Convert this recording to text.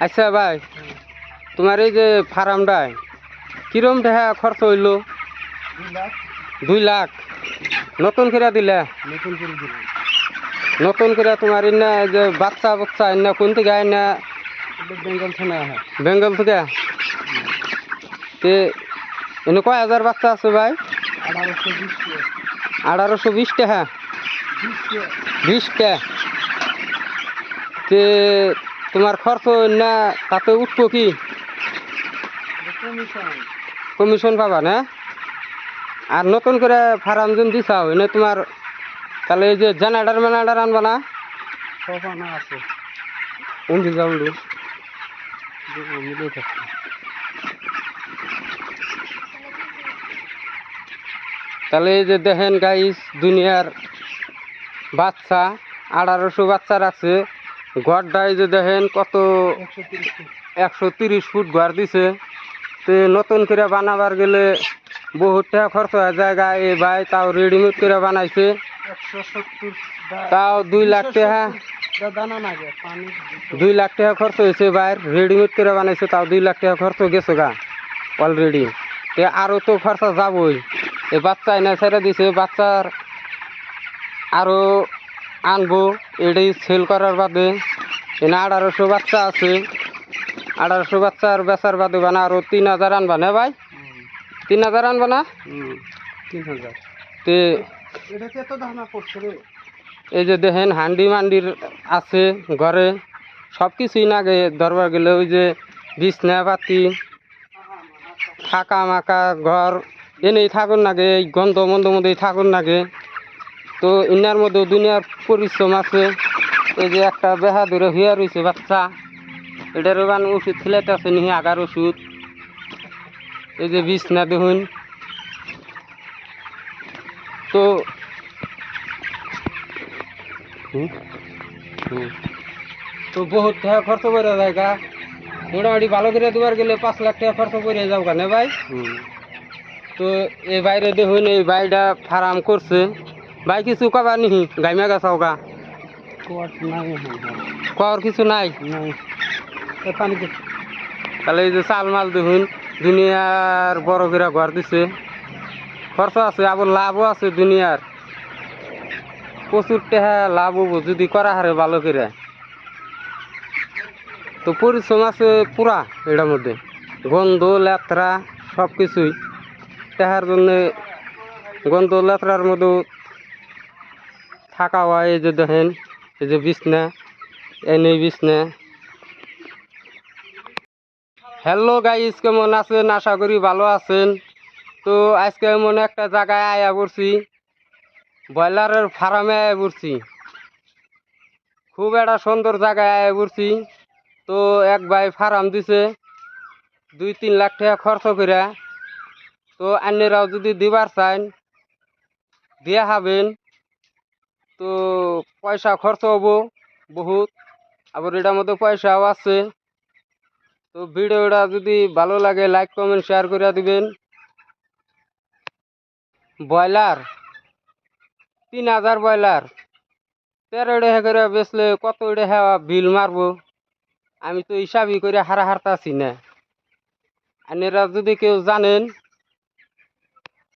আচ্ছা ভাই তোমার এই যে ফার্মটায় কিরম টাকা খরচ হইল? দুই লাখ। নতুন করে দিলে? নতুন করে দিলাম নতুন করে তোমার ইন্না যে বাচ্চা বাচ্চা ইন্না কোন থেকে আইনা এটা বেঙ্গল হ্যাঁ বেঙ্গল থেকে? তে এনে কয় হাজার বাচ্চা আছে ভাই? আঠারোশো বিশ টাকা বিশ বিশ টাকা তে তোমার খরচ না, তাতে উঠবো কি? কমিশন পাবা না? আর নতুন করে ফার্ম যদি দিছাও এনে তোমার তাহলে এই যে জেনারেটার ম্যানাডার আনবা না? আছে তাহলে এই যে দেখেন গাইস দুনিয়ার বাচ্চা, আঠারোশো বাচ্চা রাখছে। ঘরটাই যে দেখেন কত একশো তিরিশ ফুট ঘর দিছে। তো নতুন করে বানাবার গেলে বহুত টাকা খরচ হয়ে। যায় গা এই ভাই তাও রেডিমেড করে বানাইছে। তাও দুই লাখ টাকা। দুই লাখ টাকা খরচ হয়েছে বাইর। রেডিমেড করে বানাইছে, তাও দুই লাখ টাকা খরচ গেছে গা অলরেডি তে আরও তো খরচা যাবই। এই বাচ্চা এনে ছেড়ে দিছে। বাচ্চার আরও আনব এটাই সেল করার বাদে এনে আঠারোশো বাচ্চা আছে। আঠারোশো বাচ্চার বেচার বাদে বানা আরও তিন হাজার আনবা না ভাই? তিন হাজার আনবা না? তিন হাজার। তে এই যে দেখেন হান্ডি মান্ডির আছে ঘরে। সব কিছুই নাগে দরবার গেলে ওই যে বিছনা পাতি থাকা মাকা ঘর এনেই থাকুন নাগে এই গন্ধ মন্দ মধ্যেই থাকুন নাগে তো ইনার মধ্যে দুনিয়ার পরিশ্রম আছে। এই যে একটা বেহা ধরে হইয়া রয়েছে বাচ্চা এটার ওখান ওষুধ খেলাতে আছে নিহি আগার ওষুধ? এই যে বিছনা দেখুন। তো তো বহুত টাকা খরচ করে যায় গা। মোটামুটি ভালো করে দেবার গেলে পাঁচ লাখ টাকা খরচ করে যাও কেন ভাই? তো এই বাইরে দেখুন এই বাইটা ফার্ম করছে। ভাই কিছু কবার নিহি গাইমা গাছাও গা। কর কিছু নাই। তাহলে এই যে চাল মাল দেখুন দুনিয়ার বড় করে ঘর দিছে। খরচ আছে আবার লাভও আছে দুনিয়ার। প্রচুর টাকা লাভ হব যদি করা হারে ভালো করে। তো পরিশ্রম আছে পুরা এটার মধ্যে। গন্ধ লেত্রা সব কিছুই টাকার জন্য গন্ধ লেত্রার মধ্যে থাকা হয় এই যে দেখেন, এই যে বিছনা এনে বিছনা। হ্যালো গাইস কেমন আছেন? আশা করি ভালো আছেন। তো আজকে এমন একটা জায়গায় আয়া পড়ছি। ব্রয়লারের ফার্মে আয়া পড়ছি। খুব একটা সুন্দর জায়গায় আয়া পড়ছি। তো এক ভাই ফার্ম দিছে। দুই তিন লাখ টাকা খরচ করে। তো অন্যরাও যদি দিবার চান, দিয়া হবেন। তো পয়সা খরচ হব বহুত, আবার এটার মধ্যে পয়সাও আছে। তো ভিডিওটা যদি ভালো লাগে লাইক কমেন্ট শেয়ার করে দিবেন। ব্রয়লার, তিন হাজার ব্রয়লার। তেরো টাকা করে বেচলে কত টাকা বিল মারবো? আমি তো হিসাবই করে হারা হারতাছি না। আপনারা যদি কেউ জানেন